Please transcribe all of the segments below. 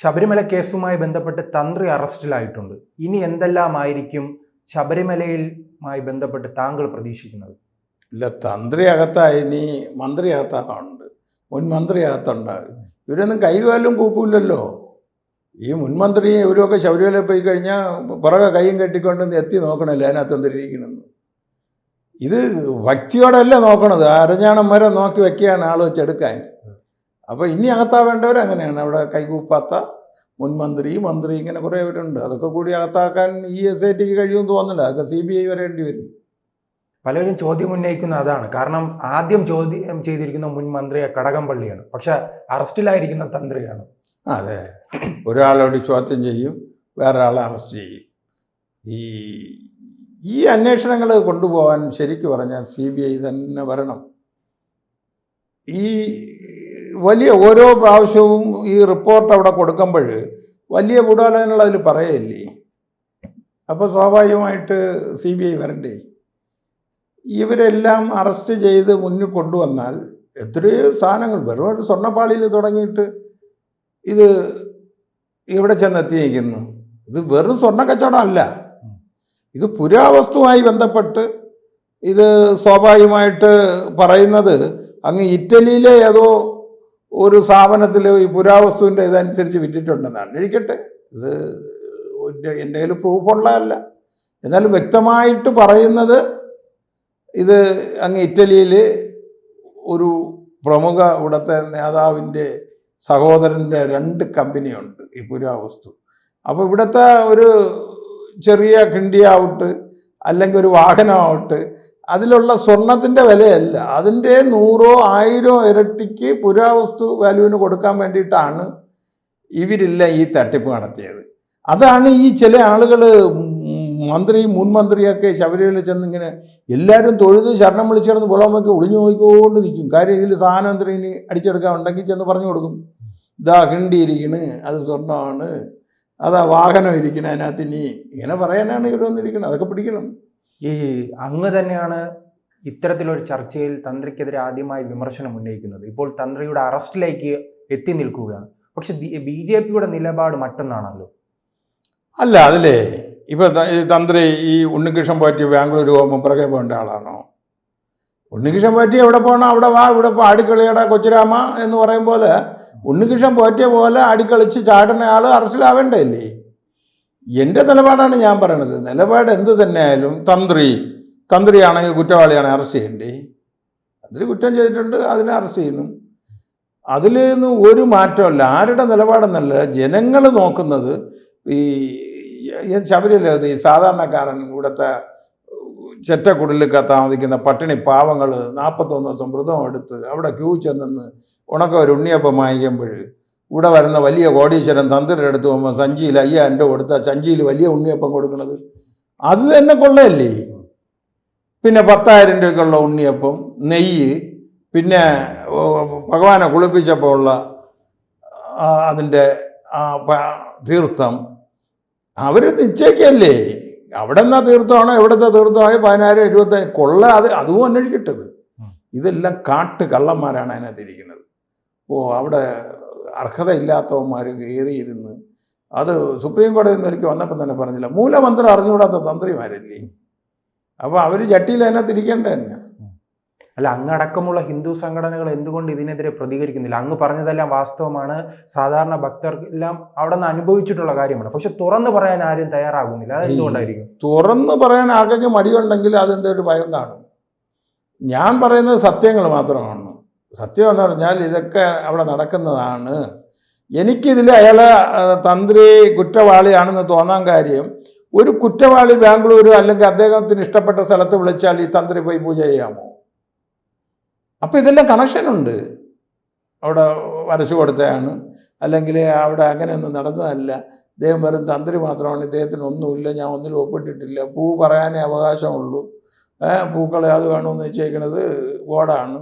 ശബരിമല കേസുമായി ബന്ധപ്പെട്ട് തന്ത്രി അറസ്റ്റിലായിട്ടുണ്ട്. ഇനി എന്തെല്ലാമായിരിക്കും ശബരിമലയിലുമായി ബന്ധപ്പെട്ട് താങ്കൾ പ്രതീക്ഷിക്കുന്നത്? ഇല്ല തന്ത്രി അകത്തായി ഇനി മന്ത്രി അകത്താകുന്നുണ്ട് മുൻ മന്ത്രി അകത്തുണ്ടാകും ഇവരൊന്നും കൈകാലും കൂപ്പില്ലല്ലോ ഈ മുൻമന്ത്രി ഇവരൊക്കെ ശബരിമല പോയി കഴിഞ്ഞാൽ പുറകെ കൈയും കെട്ടിക്കൊണ്ട് എത്തി നോക്കണല്ലേ അതിനകത്ത് എന്തിരിക്കണമെന്ന് ഇത് ഭക്തിയോടല്ല നോക്കണത്? അരഞ്ഞാണം വരെ നോക്കി വെക്കുകയാണ് ആൾ വെച്ചെടുക്കാൻ. അപ്പോൾ ഇനി അകത്താവേണ്ടവർ അങ്ങനെയാണ്. അവിടെ കൈകൂപ്പാത്ത മുൻമന്ത്രി മന്ത്രി ഇങ്ങനെ കുറേ പേരുണ്ട്. അതൊക്കെ കൂടി അകത്താക്കാൻ ഇ എസ് ഐ ടിക്ക് കഴിയുമെന്ന് തോന്നുന്നില്ല. അതൊക്കെ സി ബി ഐ വരേണ്ടി വരും. പലരും ചോദ്യം ഉന്നയിക്കുന്ന അതാണ്. കാരണം ആദ്യം ചോദ്യം ചെയ്തിരിക്കുന്ന മുൻ മന്ത്രിയെ കടകംപള്ളിയാണ്. പക്ഷെ അറസ്റ്റിലായിരിക്കുന്ന തന്ത്രിയാണ്. അതെ. ഒരാളോട് ചോദ്യം ചെയ്യും വേറൊരാളെ അറസ്റ്റ് ചെയ്യും. ഈ ഈ അന്വേഷണങ്ങൾ കൊണ്ടുപോകാൻ ശരിക്കു പറഞ്ഞാൽ സി ബി ഐ തന്നെ വരണം. ഈ വലിയ ഓരോ പ്രാവശ്യവും ഈ റിപ്പോർട്ട് അവിടെ കൊടുക്കുമ്പോൾ വലിയ ഗൂഢാലോചനകൾ അതിൽ പറയല്ലേ? അപ്പോൾ സ്വാഭാവികമായിട്ട് സി ബി ഐ വരണ്ടേ? ഇവരെല്ലാം അറസ്റ്റ് ചെയ്ത് മുന്നിൽ കൊണ്ടുവന്നാൽ എത്രയോ സാധനങ്ങൾ വെറുതെ സ്വർണപ്പാളിയിൽ തുടങ്ങിയിട്ട് ഇത് ഇവിടെ ചെന്നെത്തിയിരിക്കുന്നു? ഇത് വെറും സ്വർണ കച്ചവടം അല്ല ഇത് പുരാവസ്തുമായി ബന്ധപ്പെട്ട് ഇത് സ്വാഭാവികമായിട്ട് പറയുന്നത് അങ്ങ് ഇറ്റലിയിലെ ഏതോ ഒരു സ്ഥാപനത്തിൽ ഈ പുരാവസ്തുവിന്റെ ഇതനുസരിച്ച് വിറ്റിട്ടുണ്ടെന്നാണ്. ഇരിക്കട്ടെ ഇത് എന്റെ കയ്യിൽ പ്രൂഫുള്ളതല്ല എന്നാലും വ്യക്തമായിട്ട് പറയുന്നത് ഇത് അങ്ങ് ഇറ്റലിയിൽ ഒരു പ്രമുഖ ഇവിടുത്തെ നേതാവിന്റെ സഹോദരന്റെ രണ്ട് കമ്പനിയുണ്ട് ഈ പുരാവസ്തു. അപ്പോൾ ഇവിടുത്തെ ഒരു ചെറിയ കിണ്ടിയാവട്ട് അല്ലെങ്കിൽ ഒരു വാഹനമാവട്ട് അതിലുള്ള സ്വർണത്തിന്റെ വിലയല്ല. അതിന്റെ നൂറോ ആയിരോ ഇരട്ടിക്ക് പുരാവസ്തു വാല്യൂവിന് കൊടുക്കാൻ വേണ്ടിയിട്ടാണ് ഇവരില്ല ഈ തട്ടിപ്പ് നടത്തിയത്. അതാണ് ഈ ചില ആളുകൾ മന്ത്രി മുൻ മന്ത്രിയൊക്കെ ചെന്ന് ഇങ്ങനെ എല്ലാവരും തൊഴുത് ശരണം വിളിച്ചിടന്ന് പുളമൊക്കെ ഒളിഞ്ഞു നോക്കിക്കൊണ്ട് നിൽക്കും കാര്യം ഇതിൽ സാധനം എന്തിനു അടിച്ചെടുക്കാൻ? ഉണ്ടെങ്കിൽ ചെന്ന് പറഞ്ഞു കൊടുക്കും. ഇതാ കിണ്ടിയിരിക്കണ് അത് സ്വർണമാണ് അതാ വാഹനം ഇരിക്കണം അതിനകത്ത് ഇനി. ഇങ്ങനെ പറയാനാണ് ഇവർ വന്നിരിക്കുന്നത് അതൊക്കെ പിടിക്കണം. ഈ അങ്ങ് തന്നെയാണ് ഇത്തരത്തിലൊരു ചർച്ചയിൽ തന്ത്രിക്കെതിരെ ആദ്യമായി വിമർശനം ഉന്നയിക്കുന്നത്. ഇപ്പോൾ തന്ത്രിയുടെ അറസ്റ്റിലേക്ക് എത്തി നിൽക്കുകയാണ്. പക്ഷെ ബി ജെ പിയുടെ നിലപാട് മറ്റൊന്നാണല്ലോ. അല്ല അതിലേ ഇപ്പൊ തന്ത്രി ഈ ഉണ്ണികൃഷ്ണൻ പാറ്റി ബാംഗ്ലൂർ പോകുമ്പോൾ പിറകെ പോകേണ്ട ആളാണോ? ഉണ്ണികൃഷ്ണൻ പാറ്റി എവിടെ പോകണം അവിടെ വാ ഇവിടെ അടിക്കളിയുടെ ആടിക്കളിയട കൊച്ചുരാമ എന്ന് പറയും പോലെ ഉണ്ണികൃഷ്ണൻ പോറ്റിയ പോലെ ആടിക്കളിച്ച് ചാടുന്ന ആൾ അറസ്റ്റിലാവേണ്ടല്ലേ എന്റെ നിലപാടാണ് ഞാൻ പറയണത്. നിലപാട് എന്ത് തന്നെയായാലും തന്ത്രി തന്ത്രിയാണെങ്കിൽ കുറ്റവാളിയാണെങ്കിൽ അറസ്റ്റ് ചെയ്യേണ്ടേ. തന്ത്രി കുറ്റം ചെയ്തിട്ടുണ്ട് അതിനെ അറസ്റ്റ് ചെയ്യുന്നു. അതിൽ നിന്ന് ഒരു മാറ്റമല്ല ആരുടെ നിലപാടെന്നല്ല ജനങ്ങൾ നോക്കുന്നത് ഈ ശബരിമല ഈ സാധാരണക്കാരൻ ഇവിടുത്തെ ചെറ്റക്കുടലിലൊക്കെ താമസിക്കുന്ന പട്ടിണി പാവങ്ങൾ നാൽപ്പത്തൊന്ന് ദിവസം വ്രതം എടുത്ത് അവിടെ ക്യൂ ചെന്നെന്ന് ഉണക്ക ഒരു ഉണ്ണിയപ്പം വാങ്ങിക്കുമ്പോൾ ഇവിടെ വരുന്ന വലിയ കോടീശ്വരൻ തന്ത്രിയുടെ അടുത്ത് പോകുമ്പോൾ സഞ്ചിയിൽ അയ്യായിരം രൂപ കൊടുത്താൽ സഞ്ചിയിൽ വലിയ ഉണ്ണിയപ്പം കൊടുക്കുന്നത് അത് തന്നെ കൊള്ളയല്ലേ? പിന്നെ പത്തായിരം രൂപയ്ക്കുള്ള ഉണ്ണിയപ്പം നെയ്യ് പിന്നെ ഭഗവാനെ കുളിപ്പിച്ചപ്പോൾ ഉള്ള അതിന്റെ തീർത്ഥം. അവർ നിശ്ചയിക്കല്ലേ? അവിടെ നിന്നാ തീർത്ഥമാണോ എവിടുത്തെ തീർത്ഥമായോ പതിനായിരം ഇരുപത്തി കൊള്ള അത് അതും അന്വേഷിക്കട്ടത്. ഇതെല്ലാം കാട്ട് കള്ളന്മാരാണ് അതിനകത്ത് ഇരിക്കുന്നത് ഓ അവിടെ അർഹതയില്ലാത്തവന്മാർ കയറിയിരുന്ന് അത് സുപ്രീം കോടതിയിൽ നിന്ന് എനിക്ക് വന്നപ്പോൾ തന്നെ പറഞ്ഞില്ല. മൂലമന്ത്രം അറിഞ്ഞുകൂടാത്ത തന്ത്രിമാരല്ലേ? അപ്പോൾ അവർ ജട്ടിയിൽ തന്നെ തിരിക്കേണ്ട തന്നെ. അല്ല അങ്ങടക്കമുള്ള ഹിന്ദു സംഘടനകൾ എന്തുകൊണ്ട് ഇതിനെതിരെ പ്രതികരിക്കുന്നില്ല? അങ്ങ് പറഞ്ഞതെല്ലാം വാസ്തവമാണ്. സാധാരണ ഭക്തർക്കെല്ലാം അവിടെ നിന്ന് അനുഭവിച്ചിട്ടുള്ള കാര്യമാണ്. പക്ഷെ തുറന്നു പറയാൻ ആരും തയ്യാറാകുന്നില്ല. അത് എന്തുകൊണ്ടായിരിക്കും തുറന്ന് പറയാൻ ആർക്കെങ്കിലും മടിയുണ്ടെങ്കിൽ അതിന്റെ ഒരു ഭയം കാണും. ഞാൻ പറയുന്നത് സത്യങ്ങൾ മാത്രമാണ്. സത്യം എന്ന് പറഞ്ഞാൽ ഇതൊക്കെ അവിടെ നടക്കുന്നതാണ്. എനിക്കിതിൽ അയാളെ തന്ത്രി കുറ്റവാളിയാണെന്ന് തോന്നാൻ കാര്യം ഒരു കുറ്റവാളി ബാംഗ്ലൂർ അല്ലെങ്കിൽ അദ്ദേഹത്തിന് ഇഷ്ടപ്പെട്ട സ്ഥലത്ത് വിളിച്ചാൽ ഈ തന്ത്രി പോയി പൂജ ചെയ്യാമോ? അപ്പോൾ ഇതെല്ലാം കണക്ഷനുണ്ട്. അവിടെ വരച്ചു കൊടുത്തതാണ്. അല്ലെങ്കിൽ അവിടെ അങ്ങനെയൊന്നും നടന്നതല്ല. ഇദ്ദേഹം വെറും തന്ത്രി മാത്രമാണ് ഇദ്ദേഹത്തിന് ഒന്നുമില്ല ഞാൻ ഒന്നിലും ഒപ്പിട്ടിട്ടില്ല. പൂ പറയാനേ അവകാശമുള്ളൂ. പൂക്കളെ അത് വേണമെന്ന് വെച്ചേക്കണത് ബോർഡാണ്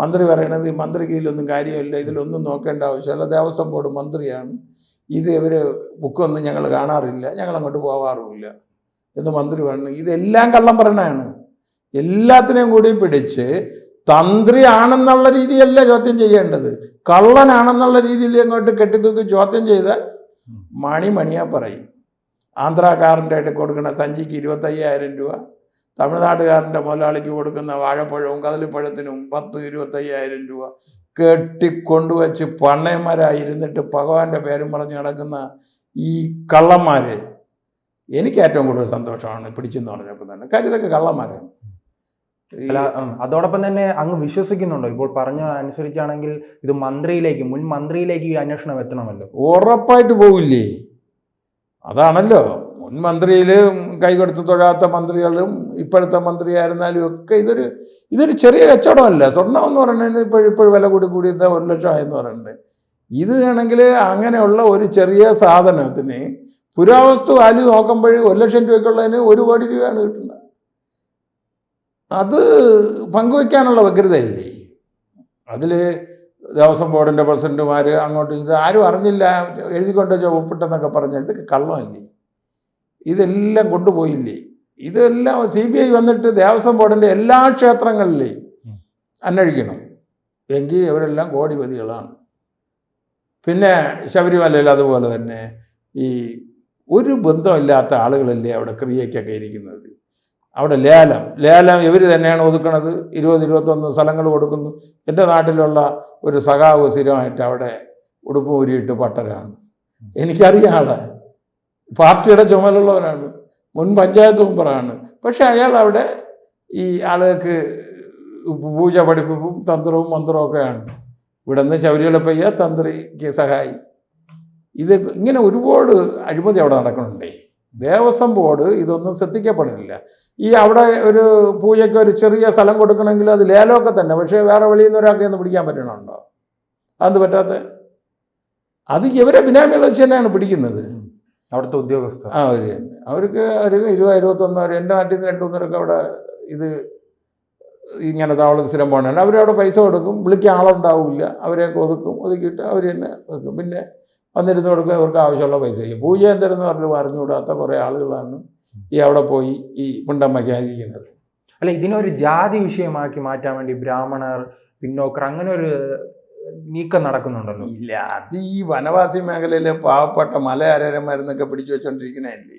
മന്ത്രി പറയണത് ഈ മന്ത്രിക്ക് ഇതിലൊന്നും കാര്യമില്ല ഇതിലൊന്നും നോക്കേണ്ട ആവശ്യമില്ല. ദേവസ്വം ബോർഡ് മന്ത്രിയാണ്. ഇത് ഇവർ ബുക്കൊന്നും ഞങ്ങൾ കാണാറില്ല. ഞങ്ങൾ അങ്ങോട്ട് പോവാറുമില്ല. എന്ന് മന്ത്രി പറഞ്ഞു. ഇതെല്ലാം കള്ളം പറയണതാണ് എല്ലാത്തിനെയും കൂടി പിടിച്ച് തന്ത്രി ആണെന്നുള്ള രീതിയല്ല ചോദ്യം ചെയ്യേണ്ടത്. കള്ളനാണെന്നുള്ള രീതിയിൽ അങ്ങോട്ട് കെട്ടിത്തൂക്കി ചോദ്യം ചെയ്താൽ മണി മണിയാ പറയും. ആന്ധ്രാക്കാരന്റെ ആയിട്ട് കൊടുക്കുന്ന സഞ്ചിക്ക് ഇരുപത്തയ്യായിരം രൂപ. തമിഴ്നാട്ടുകാരന്റെ മുതലാളിക്ക് കൊടുക്കുന്ന വാഴപ്പഴവും കദളിപ്പഴത്തിനും പത്ത് ഇരുപത്തയ്യായിരം രൂപ. കെട്ടിക്കൊണ്ടുവച്ച് പണ്ണയന്മാരായി ഇരുന്നിട്ട് ഭഗവാന്റെ പേരും പറഞ്ഞ് നടക്കുന്ന ഈ കള്ളന്മാര് എനിക്ക് ഏറ്റവും കൂടുതൽ സന്തോഷമാണ് പിടിച്ചെന്ന് പറഞ്ഞപ്പോൾ തന്നെ. കാര്യം ഇതൊക്കെ കള്ളന്മാരാണ്. അതോടൊപ്പം തന്നെ അങ്ങ് വിശ്വസിക്കുന്നുണ്ടോ? ഇപ്പോൾ പറഞ്ഞ അനുസരിച്ചാണെങ്കിൽ ഇത് മന്ത്രിയിലേക്ക് മുൻ മന്ത്രിയിലേക്ക് ഈ അന്വേഷണം എത്തണമല്ലോ? ഉറപ്പായിട്ട് പോവില്ലേ? അതാണല്ലോ. മുൻ കൈകൊടുത്ത് തൊഴാത്ത മന്ത്രികളും ഇപ്പോഴത്തെ മന്ത്രിയായിരുന്നാലും ഒക്കെ ഇതൊരു ഇതൊരു ചെറിയ കച്ചവടമല്ല. സ്വർണം എന്ന് പറയുന്നത് ഇപ്പോൾ ഇപ്പോഴും വില കൂടി കൂടി എന്താ ഒരു ലക്ഷം ആയെന്ന് പറയുന്നത് ഇത് ആണെങ്കിൽ അങ്ങനെയുള്ള ഒരു ചെറിയ സാധനത്തിന് പുരാവസ്തു വാല്യൂ നോക്കുമ്പോൾ ഒരു ലക്ഷം രൂപയ്ക്കുള്ളതിന് ഒരു കോടി രൂപയാണ് കിട്ടുന്നത്. അത് പങ്കുവയ്ക്കാനുള്ള വ്യഗ്രതയില്ലേ? അതിൽ ദേവസ്വം ബോർഡിന്റെ പ്രസിഡന്റുമാർ അങ്ങോട്ട് ഇത് ആരും അറിഞ്ഞില്ല എഴുതിക്കൊണ്ട് ഒപ്പിട്ടെന്നൊക്കെ പറഞ്ഞാൽ ഇതൊക്കെ കള്ളമല്ലേ? ഇതെല്ലാം കൊണ്ടുപോയില്ലേ? ഇതെല്ലാം സി ബി ഐ വന്നിട്ട് ദേവസ്വം ബോർഡിന്റെ എല്ലാ ക്ഷേത്രങ്ങളിലെയും. അന്വേഷിക്കണം. എങ്കിൽ അവരെല്ലാം കോടിപതികളാണ്. പിന്നെ ശബരിമലയിൽ അതുപോലെ തന്നെ ഈ ഒരു ബന്ധമില്ലാത്ത ആളുകളല്ലേ അവിടെ ക്രിയയ്ക്കൊക്കെ ഇരിക്കുന്നത്? അവിടെ ലേലം. ലേലം ഇവർ തന്നെയാണ് ഒതുക്കണത്. ഇരുപത് ഇരുപത്തൊന്ന് സ്ഥലങ്ങൾ കൊടുക്കുന്നു. എന്റെ നാട്ടിലുള്ള ഒരു സഖാവ് സ്ഥിരമായിട്ട് അവിടെ ഉടുപ്പ് ഊരിയിട്ട് പട്ടരാണ്. എനിക്കറിയാം ആളെ. പാർട്ടിയുടെ ചുമലുള്ളവനാണ് മുൻ പഞ്ചായത്ത് മെമ്പറാണ്. പക്ഷെ അയാൾ അവിടെ ഈ ആളുകൾക്ക് പൂജ പഠിപ്പും തന്ത്രവും മന്ത്രവും ഒക്കെയാണ് ഇവിടെ നിന്ന് ശബരിമലപ്പയ്യ തന്ത്രിക്ക് സഹായി. ഇത് ഇങ്ങനെ ഒരുപാട് അഴിമതി അവിടെ നടക്കുന്നുണ്ടേ. ദേവസ്വം ബോർഡ് ഇതൊന്നും ശ്രദ്ധിക്കപ്പെടുന്നില്ല ഈ അവിടെ ഒരു പൂജയ്ക്ക് ഒരു ചെറിയ സ്ഥലം കൊടുക്കണമെങ്കിൽ അത് ലേലമൊക്കെ തന്നെ. പക്ഷേ വേറെ വെളിയിൽ നിന്ന് ഒരാൾക്ക് ഒന്ന് പിടിക്കാൻ പറ്റണമുണ്ടോ അത് പറ്റാത്ത? അത് ഇവരെ ബിനാമികൾ വെച്ച് തന്നെയാണ് പിടിക്കുന്നത്. അവിടുത്തെ ഉദ്യോഗസ്ഥർ. ആ ഒരു തന്നെ. അവർക്ക് ഒരു ഇരുപത് ഇരുപത്തൊന്ന് വരെ എന്റെ നാട്ടിൽ നിന്ന് രണ്ട് മൂന്നരൊക്കെ അവിടെ ഇത് ഇങ്ങനെ താവളത്തിൽ സ്ഥിരം പോകണതാണ് അവരവിടെ പൈസ കൊടുക്കും വിളിക്കാൻ ആളുണ്ടാവില്ല. അവരെയൊക്കെ ഒതുക്കും ഒതുക്കിയിട്ട് അവർ തന്നെ വെക്കും. പിന്നെ വന്നിരുന്ന് കൊടുക്കുക ഇവർക്ക് ആവശ്യമുള്ള പൈസ ചെയ്യും പൂജ എന്തെന്ന് പറഞ്ഞു അറിഞ്ഞുകൂടാത്ത കുറേ ആളുകളാണ് ഈ അവിടെ പോയി ഈ പിണ്ടം വയ്ക്കാതിരിക്കുന്നത് അല്ല ഇതിനൊരു ജാതി വിഷയമാക്കി മാറ്റാൻ വേണ്ടി ബ്രാഹ്മണർ പിന്നോക്കർ അങ്ങനെ ഒരു നീക്കം നടക്കുന്നുണ്ടല്ലോ. ഇല്ല അത് ഈ വനവാസി മേഖലയിലെ പാവപ്പെട്ട മലയാരന്മാരെന്നൊക്കെ പിടിച്ചു വെച്ചോണ്ടിരിക്കണല്ലേ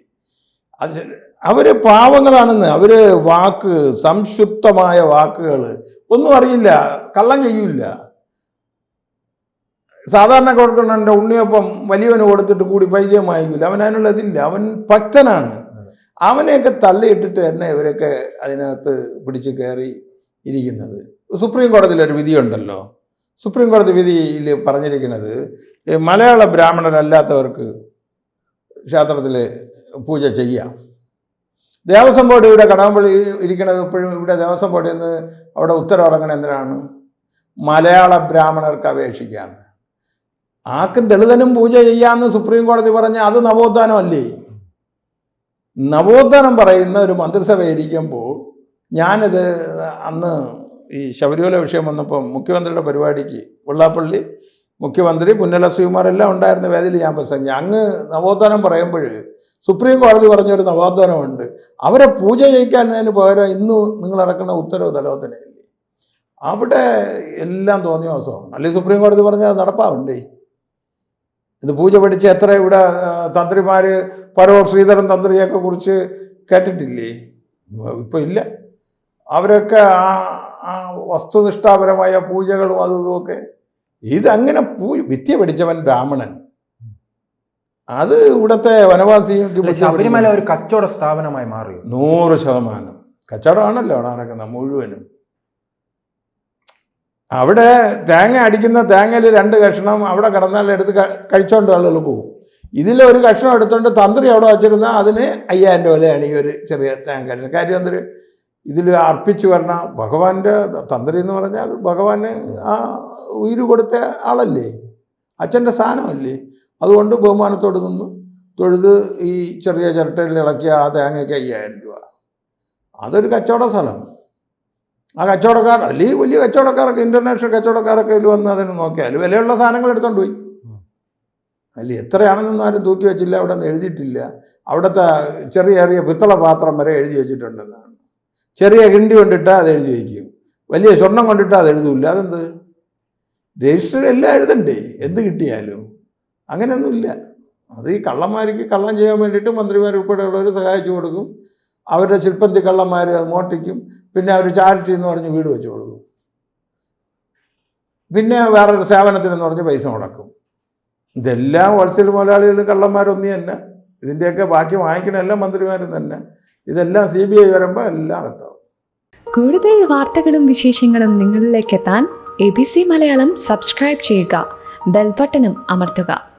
അത് അവർ പാവങ്ങളാണെന്ന് അവർ വാക്ക് സംക്ഷിപ്തമായ വാക്കുകൾ ഒന്നും അറിയില്ല കള്ളം ചെയ്യൂല സാധാരണ കൊടുക്കണ ഉണ്ണിയപ്പം വലിയവന് കൊടുത്തിട്ട് കൂടി പരിചയം വാങ്ങിക്കില്ല അവൻ അതിനുള്ള ഇതില്ല അവൻ ഭക്തനാണ്. അവനെയൊക്കെ തള്ളിയിട്ടിട്ട് തന്നെ ഇവരൊക്കെ അതിനകത്ത് പിടിച്ച് കയറി ഇരിക്കുന്നത്. സുപ്രീം കോടതിയിൽ ഒരു വിധിയുണ്ടല്ലോ. സുപ്രീം കോടതി വിധിയിൽ പറഞ്ഞിരിക്കുന്നത് മലയാള ബ്രാഹ്മണരല്ലാത്തവർക്ക് ക്ഷേത്രത്തിൽ പൂജ ചെയ്യാം. ദേവസ്വം ബോർഡ് ഇവിടെ കടകംപള്ളി ഇരിക്കുന്നത് ഇപ്പോഴും ഇവിടെ ദേവസ്വം ബോർഡിൽ നിന്ന് അവിടെ ഉത്തരവിറങ്ങണ എന്തിനാണ്? മലയാള ബ്രാഹ്മണർക്ക് അപേക്ഷിക്കാം. ആക്കും ദളിതനും പൂജ ചെയ്യാമെന്ന് സുപ്രീം കോടതി പറഞ്ഞ അത് നവോത്ഥാനമല്ലേ നവോത്ഥാനം പറയുന്ന ഒരു മന്ത്രിസഭ ഇരിക്കുമ്പോൾ ഞാനിത് അന്ന് ഈ ശബരിമല വിഷയം വന്നപ്പോൾ മുഖ്യമന്ത്രിയുടെ പരിപാടിക്ക് വെള്ളാപ്പള്ളി മുഖ്യമന്ത്രി പുന്നല ശ്രീകുമാർ എല്ലാം ഉണ്ടായിരുന്ന വേദിയിൽ ഞാൻ പ്രസംഗിച്ചു. അങ്ങ് നവോത്ഥാനം പറയുമ്പോൾ സുപ്രീം കോടതി പറഞ്ഞൊരു നവോത്ഥാനമുണ്ട്. അവരെ പൂജ ചെയ്യിക്കുന്നതിന് പകരം ഇന്ന് നിങ്ങൾ ഇറക്കുന്ന ഉത്തരവ് തലവത്തിനല്ലേ അവിടെ എല്ലാം തോന്നിയ ദിവസമാണ്. അല്ലെങ്കിൽ സുപ്രീം കോടതി പറഞ്ഞാൽ നടപ്പാവുണ്ടേ? ഇത് പൂജ പഠിച്ച് എത്ര ഇവിടെ തന്ത്രിമാർ പരോ ശ്രീധരൻ തന്ത്രിയൊക്കെ കുറിച്ച് കേട്ടിട്ടില്ലേ? ഇപ്പൊ ഇല്ല. അവരൊക്കെ ആ വസ്തുനിഷ്ഠാപരമായ പൂജകളും അതും ഇതുമൊക്കെ ഇതങ്ങനെ പൂ വിദ്യ പഠിച്ചവൻ ബ്രാഹ്മണൻ. അത് ഇവിടുത്തെ വനവാസി ശബരിമല ഒരു കച്ചവട സ്ഥാപനമായി മാറി നൂറ് ശതമാനം. കച്ചവടമാണല്ലോ അവിടെ നടക്കുന്നത് മുഴുവനും. അവിടെ തേങ്ങ അടിക്കുന്ന തേങ്ങയിൽ രണ്ട് കഷ്ണം അവിടെ കിടന്നാൽ എടുത്ത് കഴിച്ചോണ്ട് ആളുകൾ പോകും ഇതിൽ ഒരു കഷ്ണം എടുത്തോണ്ട് തന്ത്രി അവിടെ വച്ചിരുന്ന അതിന് അയ്യായിരം രൂപയാണ് ഈ ഒരു ചെറിയ തേങ്ങ കാര്യം എന്തൊരു ഇതിൽ അർപ്പിച്ചു വരണ ഭഗവാന്റെ തന്ത്രി എന്ന് പറഞ്ഞാൽ ഭഗവാന് ആ ഉയിര് കൊടുത്ത ആളല്ലേ? അച്ഛന്റെ സ്ഥാനമല്ലേ അതുകൊണ്ട് ബഹുമാനത്തോട് നിന്നു. തൊഴുത് ഈ ചെറിയ ചിരട്ടയിൽ ഇളക്കിയ ആ തേങ്ങയ്ക്ക് അയ്യായിരം രൂപ. അതൊരു കച്ചവട സ്ഥലം. ആ കച്ചവടക്കാർ അല്ലെങ്കിൽ വലിയ കച്ചവടക്കാരൊക്കെ ഇന്റർനാഷണൽ കച്ചവടക്കാരൊക്കെ ഇതിൽ വന്ന് അതിന് നോക്കിയാൽ വിലയുള്ള സാധനങ്ങൾ എടുത്തോണ്ട് പോയി. അല്ല എത്രയാണെന്നൊന്നും ആരും തൂക്കി വെച്ചില്ല അവിടെ നിന്ന് എഴുതിയിട്ടില്ല. അവിടുത്തെ ചെറിയ ചെറിയ പിത്തള പാത്രം വരെ എഴുതി വെച്ചിട്ടുണ്ടെന്നാണ്. ചെറിയ കിണ്ടി കൊണ്ടിട്ടാൽ അത് എഴുതി വയ്ക്കും. വലിയ സ്വർണം കൊണ്ടിട്ട് അത് എഴുതൂല്ല. അതെന്ത്? രജിസ്റ്റർ എല്ലാം എഴുതണ്ടേ? എന്ത് കിട്ടിയാലും. അങ്ങനെയൊന്നുമില്ല. അത് ഈ കള്ളന്മാർക്ക് കള്ളം ചെയ്യാൻ വേണ്ടിയിട്ട് മന്ത്രിമാർ ഉൾപ്പെടെയുള്ളവർ സഹായിച്ചു കൊടുക്കും. അവരുടെ ശില്പന്തി കള്ളന്മാർ മോട്ടിക്കും പിന്നെ അവർ ചാരിറ്റി എന്ന് പറഞ്ഞ് വീട് വെച്ച് കൊടുക്കും. പിന്നെ വേറൊരു സേവനത്തിനെന്ന് പറഞ്ഞ് പൈസ മുടക്കും. ഇതെല്ലാം ഹോൾസെയിൽ മുതലാളികളും കള്ളന്മാരൊന്നും തന്നെ ഇതിന്റെയൊക്കെ ബാക്കി വാങ്ങിക്കണ എല്ലാം മന്ത്രിമാരും തന്നെ. ഇതെല്ലാം സി ബി ഐ വരുമ്പോൾ എല്ലാം എത്താവും. കൂടുതൽ വാർത്തകളും വിശേഷങ്ങളും നിങ്ങളിലേക്ക് എത്താൻ A B C Malayalam subscribe ചെയ്യുക ബെൽബട്ടനും അമർത്തുക.